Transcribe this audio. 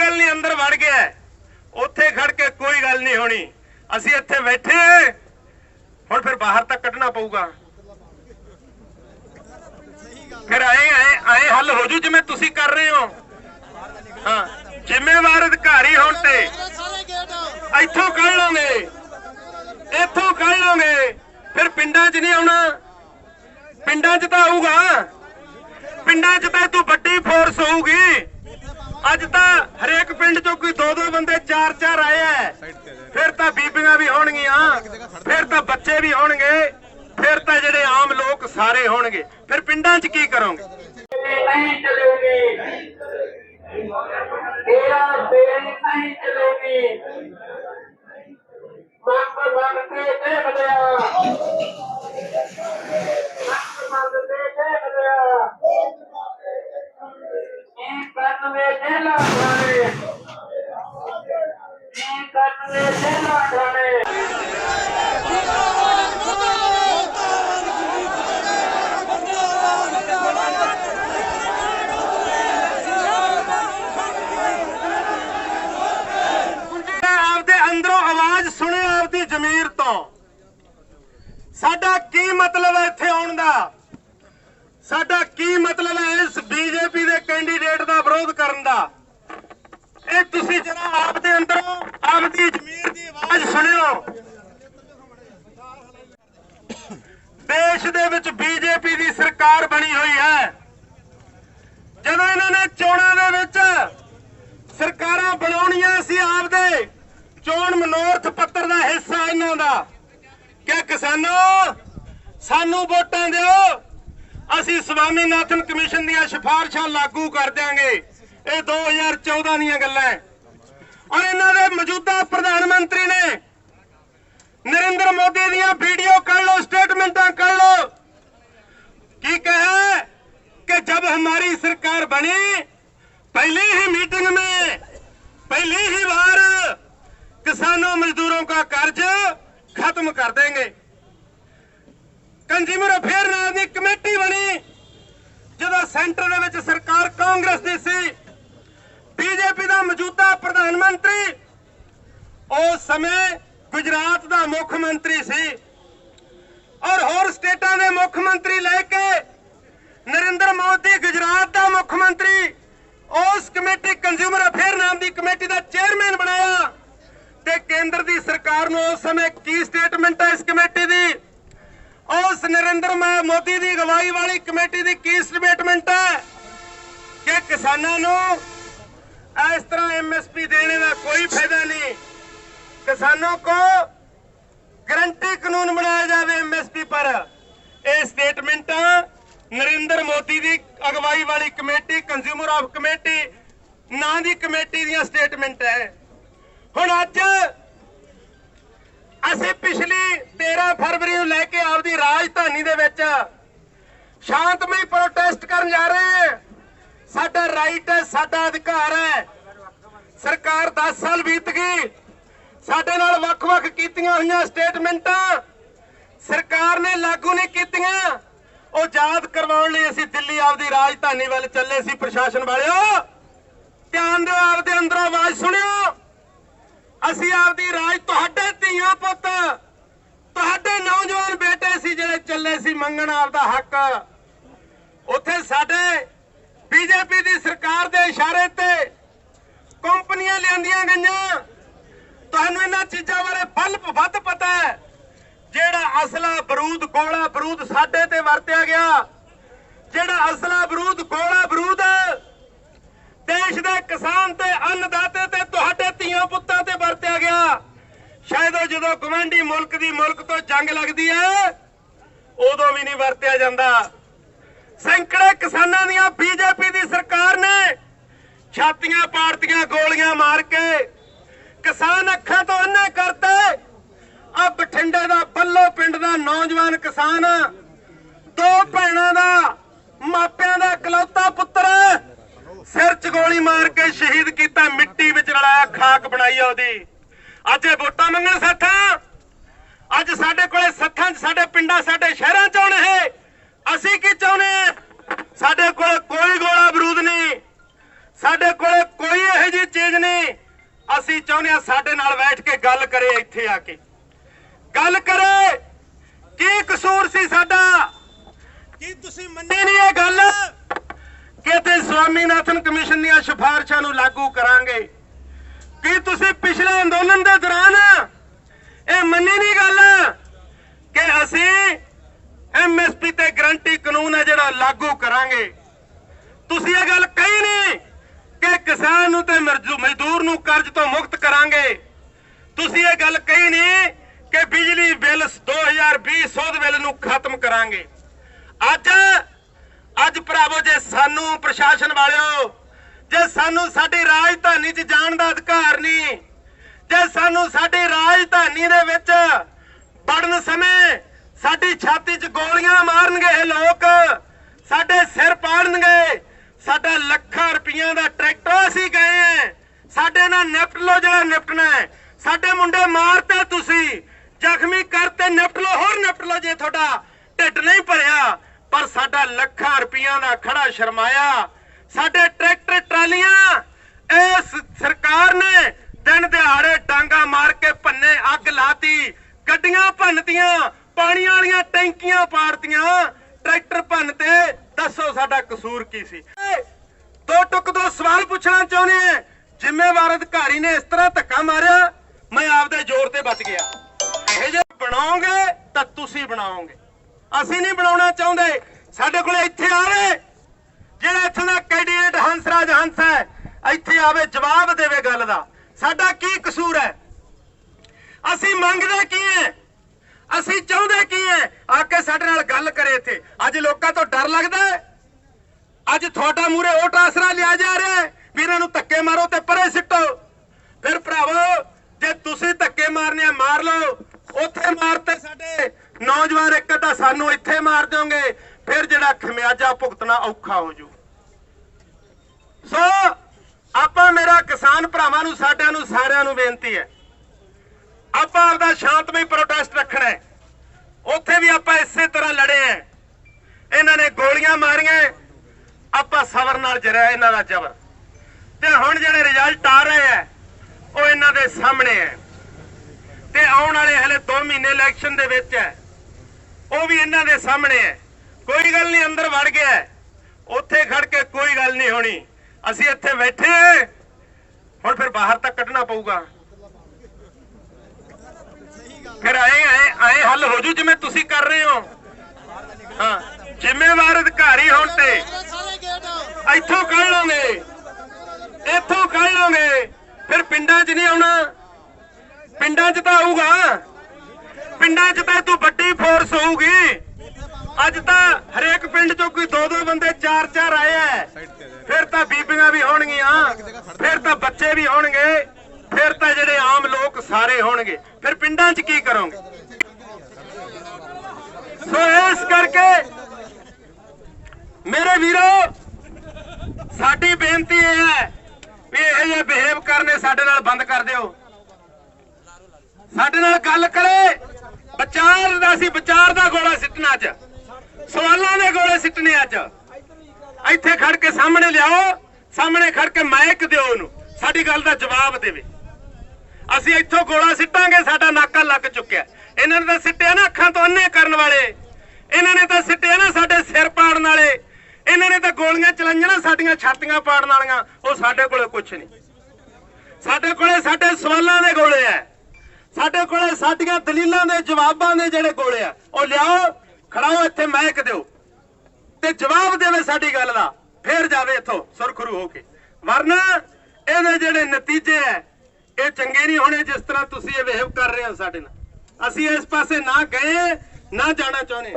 ਗੱਲ ਨਹੀਂ, ਅੰਦਰ ਵੜ ਗਿਆ ਉੱਥੇ ਖੜ ਕੇ ਕੋਈ ਗੱਲ ਨਹੀਂ ਹੋਣੀ। ਅਸੀਂ ਇੱਥੇ ਬੈਠੇ ਹੁਣ ਫਿਰ ਬਾਹਰ ਤੱਕ ਕੱਢਣਾ ਪਊਗਾ। ਫਿਰ ਆਏ ਆਏ ਆਏ ਹੱਲ ਹੋ ਜੂ ਜਿਵੇਂ ਤੁਸੀਂ ਕਰ ਰਹੇ ਹੋ। ਹਾਂ, ਜ਼ਿੰਮੇਵਾਰ ਅਧਿਕਾਰੀ ਹੋਣ ਤੇ। ਇੱਥੋਂ ਕੱਢ ਲਓਗੇ ਇੱਥੋਂ ਕੱਢ ਲਓਗੇ ਫਿਰ ਪਿੰਡਾਂ 'ਚ ਨਹੀਂ ਆਉਣਾ। ਪਿੰਡਾਂ 'ਚ ਤਾਂ ਆਊਗਾ। ਪਿੰਡਾਂ 'ਚ ਤਾਂ ਤੂੰ ਵੱਡੀ ਫੋਰਸ ਹੋਊਗੀ। ਅੱਜ ਤਾਂ ਹਰੇਕ ਪਿੰਡ ਚੋਂ ਕੋਈ ਦੋ ਦੋ ਬੰਦੇ ਚਾਰ ਚਾਰ ਆਏ ਐ। ਫਿਰ ਤਾਂ ਬੀਬੀਆਂ ਵੀ ਹੋਣਗੀਆਂ, ਫਿਰ ਤਾਂ ਬੱਚੇ ਵੀ ਹੋਣਗੇ, ਫਿਰ ਤਾਂ ਜਿਹੜੇ ਆਮ ਲੋਕ ਸਾਰੇ ਹੋਣਗੇ। ਫਿਰ ਪਿੰਡਾਂ 'ਚ ਕੀ ਕਰੋਗੇ? ਆਪਦੀ ਤੋਂ। ਸਾਡਾ ਕੀ ਮਤਲਬ ਹੈ ਇੱਥੇ ਆਉਣ ਦਾ? ਸਾਡਾ ਕੀ ਮਤਲਬ ਹੈ ਇਸ ਬੀਜੇਪੀ ਦੇ ਕੈਂਡੀਡੇਟ ਦਾ ਵਿਰੋਧ ਕਰਨ ਦਾ? ਇਹ ਤੁਸੀਂ ਜਰਾ ਆਪਦੇ ਅੰਦਰੋਂ ਆਪਦੀ ਜ਼ਮੀਰ ਦੀ ਆਵਾਜ਼ ਸੁਣਿਓ। ਦੇਸ਼ ਦੇ ਵਿੱਚ ਬੀਜੇਪੀ ਦੀ ਸਰਕਾਰ ਬਣੀ ਹੋਈ ਹੈ। ਜਦੋਂ ਇਹਨਾਂ ਨੇ ਚੋਣਾਂ ਦੇ ਵਿੱਚ ਸਰਕਾਰਾਂ ਬਣਾਉਣੀਆਂ ਸੀ ਆਪਦੇ ਚੋਣ ਮਨੋਰਥ ਪੱਤਰ ਦਾ ਹਿੱਸਾ ਇਹਨਾਂ ਦਾ। ਕਿ ਕਿਸਾਨੋ, ਸਾਨੂੰ ਵੋਟਾਂ ਦਿਓ। ਅਸੀਂ ਸਵਾਮੀਨਾਥਨ ਕਮਿਸ਼ਨ ਦੀਆਂ ਸਿਫਾਰਸ਼ਾਂ ਲਾਗੂ ਕਰ ਦਿਆਂਗੇ। ਇਹ 2014 ਦੀਆਂ ਗੱਲਾਂ ਔਰ ਇਹਨਾਂ ਦੇ ਮੌਜੂਦਾ ਪ੍ਰਧਾਨ ਮੰਤਰੀ ਨੇ ਨਰਿੰਦਰ ਮੋਦੀ ਦੀਆਂ ਵੀਡੀਓ ਕੱਢ ਲਓ, ਸਟੇਟਮੈਂਟਾਂ ਕੱਢ ਲਓ। ਕੀ ਕਹੇ ਕਿ ਜਦ ਹਮਾਰੀ ਸਰਕਾਰ ਬਣੀ, ਪਹਿਲੀ ਹੀ ਮੀਟਿੰਗ में ਪਹਿਲੀ ਹੀ ਵਾਰ किसानों मजदूरों का कर्ज खत्म कर देंगे ਕੰਜ਼ਿਊਮਰ ਅਫੇਅਰ ਨਾਂ ਦੀ ਕਮੇਟੀ ਬਣੀ ਜਦੋਂ ਸੈਂਟਰ ਦੇ ਵਿੱਚ ਸਰਕਾਰ ਕਾਂਗਰਸ ਦੀ ਸੀ ਬੀਜੇਪੀ ਦਾ ਮੌਜੂਦਾ ਪ੍ਰਧਾਨ ਮੰਤਰੀ ਉਸ ਸਮੇਂ ਗੁਜਰਾਤ ਦਾ ਮੁੱਖ ਮੰਤਰੀ ਸੀ ਔਰ ਹੋਰ ਸਟੇਟਾਂ ਦੇ ਮੁੱਖ ਮੰਤਰੀ ਲੈ ਕੇ ਨਰਿੰਦਰ ਮੋਦੀ ਗੁਜਰਾਤ ਦਾ ਮੁੱਖ ਮੰਤਰੀ ਉਸ ਕਮੇਟੀ ਕੰਜ਼ਿਊਮਰ ਅਫੇਅਰ ਨਾਮ ਦੀ ਕਮੇਟੀ ਦਾ ਚੇਅਰਮੈਨ ਬਣਾਇਆ ਤੇ ਕੇਂਦਰ ਦੀ ਸਰਕਾਰ ਨੂੰ ਉਸ ਸਮੇਂ ਕੀ ਸਟੇਟਮੈਂਟ ਹੈ ਇਸ ਕਮੇਟੀ ਦੀ? ਉਸ ਨਰਿੰਦਰ ਮੋਦੀ ਦੀ ਅਗਵਾਈ ਵਾਲੀ ਕਮੇਟੀ ਦੀ ਕੀ ਸਟੇਟਮੈਂਟ ਹੈ ਕਿ ਕਿਸਾਨਾਂ ਨੂੰ ਇਸ ਤਰ੍ਹਾਂ ਐਮਐਸਪੀ ਦੇਣੇ ਦਾ ਕੋਈ ਫਾਇਦਾ ਨਹੀਂ। ਕਿਸਾਨਾਂ को ਗਰੰਟੀ ਕਾਨੂੰਨ ਬਣਾਇਆ ਜਾਵੇ ਐਮਐਸਪੀ ਪਰ। ਇਹ ਸਟੇਟਮੈਂਟ ਨਰਿੰਦਰ ਮੋਦੀ ਦੀ ਅਗਵਾਈ ਵਾਲੀ ਕਮੇਟੀ ਕੰਜ਼ਿਊਮਰ ਆਫ ਕਮੇਟੀ, ਨਾਂ ਦੀ ਕਮੇਟੀ ਦੀਆਂ ਸਟੇਟਮੈਂਟ ਹੈ ਹੁਣ ਅੱਜ ਅਸੀਂ ਪਿਛਲੀ 13 ਫਰਵਰੀ ਨੂੰ ਲੈ ਕੇ ਆਪਦੀ ਰਾਜਧਾਨੀ ਦੇ ਵਿੱਚ ਸ਼ਾਂਤਮਈ ਪ੍ਰੋਟੈਸਟ ਕਰਨ ਜਾ ਰਹੇ ਹਾਂ। ਸਾਡਾ ਰਾਈਟ ਹੈ, ਸਾਡਾ ਅਧਿਕਾਰ ਹੈ। ਸਰਕਾਰ 10 ਸਾਲ ਬੀਤ ਗਈ। ਸਾਡੇ ਨਾਲ ਵੱਖ-ਵੱਖ ਕੀਤੀਆਂ ਹੋਈਆਂ ਸਟੇਟਮੈਂਟਾਂ ਸਰਕਾਰ ਨੇ ਲਾਗੂ ਨਹੀਂ ਕੀਤੀਆਂ। ਉਹ ਯਾਦ ਕਰਵਾਉਣ ਲਈ ਅਸੀਂ ਦਿੱਲੀ ਆਪਦੀ ਰਾਜਧਾਨੀ ਵੱਲ ਚੱਲੇ ਸੀ, ਪ੍ਰਸ਼ਾਸਨ ਵਾਲਿਓ। ਧਿਆਨ ਦਿਓ, ਆਪਦੇ ਅੰਦਰੋਂ ਆਵਾਜ਼ ਸੁਣਿਓ। ਅਸੀਂ ਆਪਦੀ ਰਾਜ ਤੁਹਾਡੇ ਧੀਆਂ ਪੁੱਤ, ਤੁਹਾਡੇ ਨੌਜਵਾਨ ਬੇਟੇ ਸੀ ਜਿਹੜੇ ਚੱਲੇ ਸੀ ਮੰਗਣ ਆਪਦਾ ਹੱਕ। ਉੱਥੇ ਸਾਡੇ ਬੀਜੇਪੀ ਦੀ ਸਰਕਾਰ ਦੇ ਇਸ਼ਾਰੇ ਤੇ ਕੰਪਨੀਆਂ ਲਿਆਂਦੀਆਂ ਗਈਆਂ। ਤੁਹਾਨੂੰ ਇਹਨਾਂ ਚੀਜ਼ਾਂ ਬਾਰੇ ਬਲਬ ਵੱਧ ਪਤਾ ਹੈ। ਜਿਹੜਾ ਅਸਲਾ ਬਰੂਦ, ਗੋਲਾ ਬਰੂਦ ਸਾਡੇ ਤੇ ਵਰਤਿਆ ਗਿਆ। ਜਿਹੜਾ ਅਸਲਾ ਬਰੂਦ, ਗੋਲਾ ਬਰੂਦ ਦੇਸ਼ ਦੇ ਕਿਸਾਨ ਤੇ ਅੰਨਦਾਤੇ ਤੇ ਤੁਹਾਡੇ ਧੀਆਂ ਪੁੱਤਾਂ ਤੇ ਵਰਤਿਆ ਗਿਆ। ਸ਼ਾਇਦ ਉਹ ਜਦੋਂ ਗਵੰਡੀ ਮੁਲਕ ਦੀ ਮੁਲਕ ਤੋਂ ਜੰਗ ਲੱਗਦੀ ਹੈ, ਉਦੋਂ ਵੀ ਨਹੀਂ ਵਰਤਿਆ ਜਾਂਦਾ। ਸੈਂਕੜੇ ਕਿਸਾਨਾਂ ਦੀਆਂ ਬੀਜੇਪੀ ਦੀ ਸਰਕਾਰ ਨੇ ਛਾਤੀਆਂ ਪਾੜਤੀਆਂ, ਗੋਲੀਆਂ ਮਾਰ ਕੇ ਕਿਸਾਨ ਅੱਖਾਂ ਤੋਂ ਅੰਨੇ ਕਰਤੇ। ਆ ਬਠਿੰਡੇ ਦਾ ਬੱਲੋ ਪਿੰਡ ਦਾ ਨੌਜਵਾਨ ਕਿਸਾਨ, ਦੋ ਭੈਣਾਂ ਦਾ, ਮਾਪਿਆਂ ਦਾ ਇਕਲੌਤਾ ਪੁੱਤਰ ਸਿਰ 'ਚ ਗੋਲੀ ਮਾਰ ਕੇ ਸ਼ਹੀਦ ਕੀਤਾ ਮਿੱਟੀ ਵਿੱਚ ਰਲਾਇਆ ਖਾਕ ਬਣਾਈ ਆ ਉਹਦੀ ਅੱਜ ਇਹ ਵੋਟਾਂ ਮੰਗਣ ਸੱਥਾਂ ਅੱਜ ਸਾਡੇ ਕੋਲੇ ਸੱਥਾਂ 'ਚ ਸਾਡੇ ਪਿੰਡਾਂ, ਸਾਡੇ ਸ਼ਹਿਰਾਂ 'ਚ ਆਉਣ ਇਹ। ਅਸੀਂ ਕੀ ਚਾਹੁੰਦੇ ਸਾਡੇ ਕੋਲ ਕੋਈ ਗੋਲਾ ਬਰੂਦ ਨਹੀਂ। ਸਾਡੇ ਕੋਲ ਕੋਈ ਇਹੋ ਜਿਹੀ ਚੀਜ਼ ਨਹੀਂ। ਅਸੀਂ ਚਾਹੁੰਦੇ ਹਾਂ ਸਾਡੇ ਨਾਲ ਬੈਠ ਕੇ ਗੱਲ ਕਰੇ ਇੱਥੇ ਆ ਕੇ। ਗੱਲ ਕਰੇ। ਕੀ ਕਸੂਰ ਸੀ ਸਾਡਾ? ਕੀ ਤੁਸੀਂ ਮੰਨੀ ਨਹੀਂ ਇਹ ਗੱਲ? ਕਿ ਤੇ ਸਵਾਮੀਨਾਥਨ ਕਮਿਸ਼ਨ ਦੀਆਂ ਸਿਫਾਰਸ਼ਾਂ ਨੂੰ ਲਾਗੂ ਕਰਾਂਗੇ। ਕੀ ਤੁਸੀਂ ਪਿਛਲੇ ਅੰਦੋਲਨ ਦੇ ਦੌਰਾਨ ਇਹ ਮੰਨੀ ਨਹੀਂ ਗੱਲ ਕਿ ਅਸੀਂ ਐਮਐਸਪੀ ਤੇ ਗਰੰਟੀ ਕਾਨੂੰਨ ਹੈ ਜਿਹੜਾ ਲਾਗੂ ਕਰਾਂਗੇ? ਤੁਸੀਂ ਇਹ ਗੱਲ ਕਹੀ ਨਹੀਂ ਕਿ ਕਿਸਾਨ ਨੂੰ ਤੇ ਮਜ਼ਦੂਰ ਨੂੰ ਕਰਜ਼ ਤੋਂ ਮੁਕਤ ਕਰਾਂਗੇ। ਤੁਸੀਂ ਇਹ ਗੱਲ ਕਹੀ ਨਹੀਂ ਕਿ ਬਿਜਲੀ ਬਿੱਲ 2020 ਸੋਧ ਬਿੱਲ ਨੂੰ ਖਤਮ ਕਰਾਂਗੇ। ਅੱਜ ਅੱਜ ਭਰਾਵੋ, ਜੇ ਸਾਨੂੰ ਪ੍ਰਸ਼ਾਸਨ ਵਾਲਿਓ ਜੇ ਸਾਨੂੰ ਸਾਡੀ ਰਾਜਧਾਨੀ 'ਚ ਜਾਣ ਦਾ ਅਧਿਕਾਰ ਨਹੀਂ, ਜੇ ਸਾਨੂੰ ਸਾਡੀ ਰਾਜਧਾਨੀ ਦੇ ਵਿੱਚ ਵੜਨ ਸਮੇਂ ਸਾਡੀ ਛਾਤੀ 'ਚ ਗੋਲੀਆਂ ਮਾਰਨਗੇ ਇਹ ਲੋਕ, ਸਾਡੇ ਸਿਰ ਪਾੜਨਗੇ, ਸਾਡਾ ਲੱਖਾਂ ਰੁਪਈਆਂ ਦਾ ਟਰੈਕਟਰ ਅਸੀਂ ਗਏ ਐ ਸਾਡੇ ਨਾਲ ਨਿਪਟ ਲੋ ਜਿਹੜਾ ਨਿਪਟਣਾ ਹੈ। ਸਾਡੇ ਮੁੰਡੇ ਮਾਰਤੇ ਤੁਸੀਂ, ਜ਼ਖਮੀ ਕਰਤੇ, ਨਿਪਟ ਲੋ ਹੋਰ ਨਿਪਟ ਲੋ ਜੇ ਤੁਹਾਡਾ ਢਿੱਡ ਨਹੀਂ ਭਰਿਆ, ਪਰ ਸਾਡਾ ਲੱਖਾਂ ਰੁਪਈਆਂ ਦਾ ਖੜਾ ਸ਼ਰਮਾਇਆ ਸਾਡੇ ਟਰੈਕਟਰ ਟਰਾਲੀਆਂ। ਇਸ ਸਰਕਾਰ ਨੇ ਦਿਨ ਦਿਹਾੜੇ ਡਾਂਗਾ ਮਾਰ ਕੇ ਭੰਨੇ ਅੱਗ ਲਾਤੀ। ਗੱਡੀਆਂ ਭੰਨਤੀਆਂ, ਪਾਣੀਆਂ ਵਾਲੀਆਂ ਟੈਂਕੀਆਂ ਪਾੜਤੀਆਂ। ਟਰੈਕਟਰ ਭੰਨ ਤੇ ਦੱਸੋ ਸਾਡਾ ਕਸੂਰ ਕੀ ਸੀ? ਦੋ ਟੁਕ ਦੋ ਸਵਾਲ ਪੁੱਛਣਾ ਚਾਹੁੰਦੇ ਆ। ਜ਼ਿੰਮੇਵਾਰ ਅਧਿਕਾਰੀ ਨੇ ਇਸ ਤਰ੍ਹਾਂ ਧੱਕਾ ਮਾਰਿਆ, ਮੈਂ ਆਪਦੇ ਜ਼ੋਰ ਤੇ ਬਚ ਗਿਆ। ਇਹ ਜੇ ਬਣਾਓਗੇ ਤਾਂ ਤੁਸੀਂ ਬਣਾਓਗੇ। ਅਸੀਂ ਨਹੀਂ ਬਣਾਉਣਾ ਚਾਹੁੰਦੇ। ਸਾਡੇ ਕੋਲ ਇੱਥੇ ਆਵੇ ਜਿਹੜਾ ਇੱਥੋਂ ਦਾ ਕੈਂਡੀਡੇਟ ਹੰਸਰਾਜ ਹੰਸ ਹੈ, ਇੱਥੇ ਆਵੇ, ਜਵਾਬ ਦੇਵੇ ਗੱਲ ਦਾ। ਸਾਡਾ ਕੀ ਕਸੂਰ ਹੈ? ਅਸੀਂ ਮੰਗਦੇ ਕੀ ਹੈ? ਅਸੀਂ ਚਾਹੁੰਦੇ ਕੀ ਹੈ? ਆ ਕੇ ਸਾਡੇ ਨਾਲ ਗੱਲ ਕਰੇ ਇੱਥੇ। ਅੱਜ ਲੋਕਾਂ ਤੋਂ ਡਰ ਲੱਗਦਾ ਹੈ। ਅੱਜ ਤੁਹਾਡਾ ਮੂਰੇ ਉਹ ਆਸਰਾ ਲਿਆ ਜਾ ਰਿਹਾ ਵੀ ਇਹਨਾਂ ਨੂੰ ਧੱਕੇ ਮਾਰੋ ਤੇ ਪਰੇ ਸਿੱਟੋ। ਫਿਰ ਭਰਾਵੋ, ਜੇ ਤੁਸੀਂ ਧੱਕੇ ਮਾਰਨੇ ਆ ਮਾਰ ਲਓ, ਉੱਥੇ ਮਾਰਤੇ ਸਾਡੇ ਨੌਜਵਾਨ ਇੱਕ ਅੱਧਾ ਸਾਨੂੰ ਇੱਥੇ ਮਾਰ ਦਿਓਗੇ। ਫਿਰ ਜਿਹੜਾ ਖਮਿਆਜਾ ਭੁਗਤਣਾ ਔਖਾ ਹੋ ਜੂ। ਸੋ, ਆਪਾਂ ਮੇਰਾ ਕਿਸਾਨ ਭਰਾਵਾਂ ਨੂੰ, ਸਾਡਿਆਂ ਨੂੰ, ਸਾਰਿਆਂ ਨੂੰ ਬੇਨਤੀ ਹੈ। ਆਪਾਂ ਆਪਦਾ ਸ਼ਾਂਤਮਈ ਪ੍ਰੋਟੈਸਟ ਰੱਖਣਾ ਹੈ। ਉੱਥੇ ਵੀ ਆਪਾਂ ਇਸੇ ਤਰ੍ਹਾਂ ਲੜੇ ਆ ਇਹਨਾਂ ਨੇ ਗੋਲੀਆਂ ਮਾਰੀਆਂ ਆਪਾਂ ਸਬਰ ਨਾਲ ਜਰਿਆ ਇਹਨਾਂ ਦਾ ਜ਼ਬਰ। ਤੇ ਹੁਣ ਜਿਹੜੇ ਰਿਜ਼ਲਟ ਆ ਰਹੇ ਆ ਉਹ ਇਹਨਾਂ ਦੇ ਸਾਹਮਣੇ ਹੈ। ਤੇ ਆਉਣ ਵਾਲੇ ਹਲੇ 2 ਮਹੀਨੇ ਇਲੈਕਸ਼ਨ ਦੇ ਵਿੱਚ ਹੈ। ਉਹ ਵੀ ਇਹਨਾਂ ਦੇ ਸਾਹਮਣੇ ਹੈ। ਕੋਈ ਗੱਲ ਨਹੀਂ, ਅੰਦਰ ਵੜ ਗਿਆ ਉੱਥੇ ਖੜ ਕੇ ਕੋਈ ਗੱਲ ਨਹੀਂ ਹੋਣੀ। ਅਸੀਂ ਇੱਥੇ ਬੈਠੇ ਹੁਣ ਫਿਰ ਬਾਹਰ ਤੱਕ ਕੱਢਣਾ ਪਊਗਾ। ਫਿਰ ਆਏ ਆਏ ਆਏ ਹੱਲ ਹੋ ਜੂ ਜਿਵੇਂ ਤੁਸੀਂ ਕਰ ਰਹੇ ਹੋ। ਹਾਂ, ਜ਼ਿੰਮੇਵਾਰ ਅਧਿਕਾਰੀ ਹੋਣ ਤੇ। ਇੱਥੋਂ ਕੱਢ ਲਓਗੇ। ਇੱਥੋਂ ਕੱਢ ਲਓਗੇ। ਫਿਰ ਪਿੰਡਾਂ 'ਚ ਨਹੀਂ ਆਉਣਾ। ਪਿੰਡਾਂ 'ਚ ਤਾਂ ਆਊਗਾ। ਪਿੰਡਾਂ 'ਚ ਤਾਂ ਤੂੰ ਵੱਡੀ ਫੋਰਸ ਹੋਊਗੀ। ਅੱਜ ਤਾਂ ਹਰੇਕ ਪਿੰਡ 'ਚੋਂ ਕੋਈ ਦੋ ਦੋ ਬੰਦੇ ਚਾਰ ਚਾਰ ਆਏ ਐ। ਫਿਰ ਤਾਂ ਬੀਬੀਆਂ ਵੀ ਹੋਣਗੀਆਂ, ਫਿਰ ਤਾਂ ਬੱਚੇ ਵੀ ਹੋਣਗੇ, ਫਿਰ ਤਾਂ ਜਿਹੜੇ ਆਮ ਲੋਕ ਸਾਰੇ ਹੋਣਗੇ। ਫਿਰ ਪਿੰਡਾਂ 'ਚ ਕੀ ਕਰੋਗੇ? ਸੋ ਇਸ ਕਰਕੇ ਮੇਰੇ ਵੀਰੋ, ਸਾਡੀ ਬੇਨਤੀ ਇਹ ਹੈ ਵੀ ਇਹ ਜੇ ਬਿਹੇਵ ਕਰਨੇ ਸਾਡੇ ਨਾਲ ਬੰਦ ਕਰ ਦਿਓ। ਸਾਡੇ ਨਾਲ ਗੱਲ ਕਰੇ, ਵਿਚਾਰ ਦਾ ਸੀ ਵਿਚਾਰ ਦਾ ਗੋਲਾ ਸਿੱਟਣਾ ਅੱਜ। ਸਵਾਲਾਂ ਦੇ ਗੋਲੇ ਸਿੱਟਣੇ ਅੱਜ। ਇੱਥੇ ਖੜ ਕੇ ਸਾਹਮਣੇ ਲਿਆਓ, ਸਾਹਮਣੇ ਖੜ ਕੇ ਮਾਈਕ ਦਿਓ ਉਹਨੂੰ। ਸਾਡੀ ਗੱਲ ਦਾ ਜਵਾਬ ਦੇਵੇ। ਅਸੀਂ ਇੱਥੋਂ ਗੋਲਾ ਸਿੱਟਾਂਗੇ, ਸਾਡਾ ਨਾਕਾ ਲੱਗ ਚੁੱਕਿਆ। ਇਹਨਾਂ ਨੇ ਤਾਂ ਸਿੱਟਿਆ ਨਾ ਅੱਖਾਂ ਤੋਂ ਅੰਨੇ ਕਰਨ ਵਾਲੇ। ਇਹਨਾਂ ਨੇ ਤਾਂ ਸਿੱਟਿਆ ਨਾ ਸਾਡੇ ਸਿਰ ਪਾੜਨ ਵਾਲੇ। ਇਹਨਾਂ ਨੇ ਤਾਂ ਗੋਲੀਆਂ ਚਲਾਈਆਂ ਨਾ ਸਾਡੀਆਂ ਛਾਤੀਆਂ ਪਾੜਨ ਵਾਲੀਆਂ। ਉਹ ਸਾਡੇ ਕੋਲੇ ਕੁਝ ਨਹੀਂ। ਸਾਡੇ ਕੋਲੇ ਸਾਡੇ ਸਵਾਲਾਂ ਦੇ ਗੋਲੇ ਐ ਸਾਡੇ ਕੋਲੇ ਸਾਡੀਆਂ ਦਲੀਲਾਂ ਦੇ ਜਵਾਬਾਂ ਦੇ ਜਿਹੜੇ ਗੋਲੇ ਆ, ਉਹ ਲਿਆਓ। ਖੜਾਓ ਇੱਥੇ ਮਹਿਕ ਦਿਓ। ਤੇ ਜਵਾਬ ਦੇਵੇ ਸਾਡੀ ਗੱਲ ਦਾ, ਫੇਰ ਜਾਵੇ ਇੱਥੋਂ ਸੁਰਖਰੂ ਹੋ ਕੇ। ਵਰਨਾ, ਇਹਦੇ ਜਿਹੜੇ ਨਤੀਜੇ ਐ, ਇਹ ਚੰਗੇ ਨਹੀਂ ਹੋਣੇ ਜਿਸ ਤਰ੍ਹਾਂ ਤੁਸੀਂ ਇਹ ਬਿਹੇਵ ਕਰ ਰਹੇ ਹੋ ਸਾਡੇ ਨਾਲ। ਅਸੀਂ ਇਸ ਪਾਸੇ ਨਾ ਗਏ, ਨਾ ਜਾਣਾ ਚਾਹੁੰਦੇ।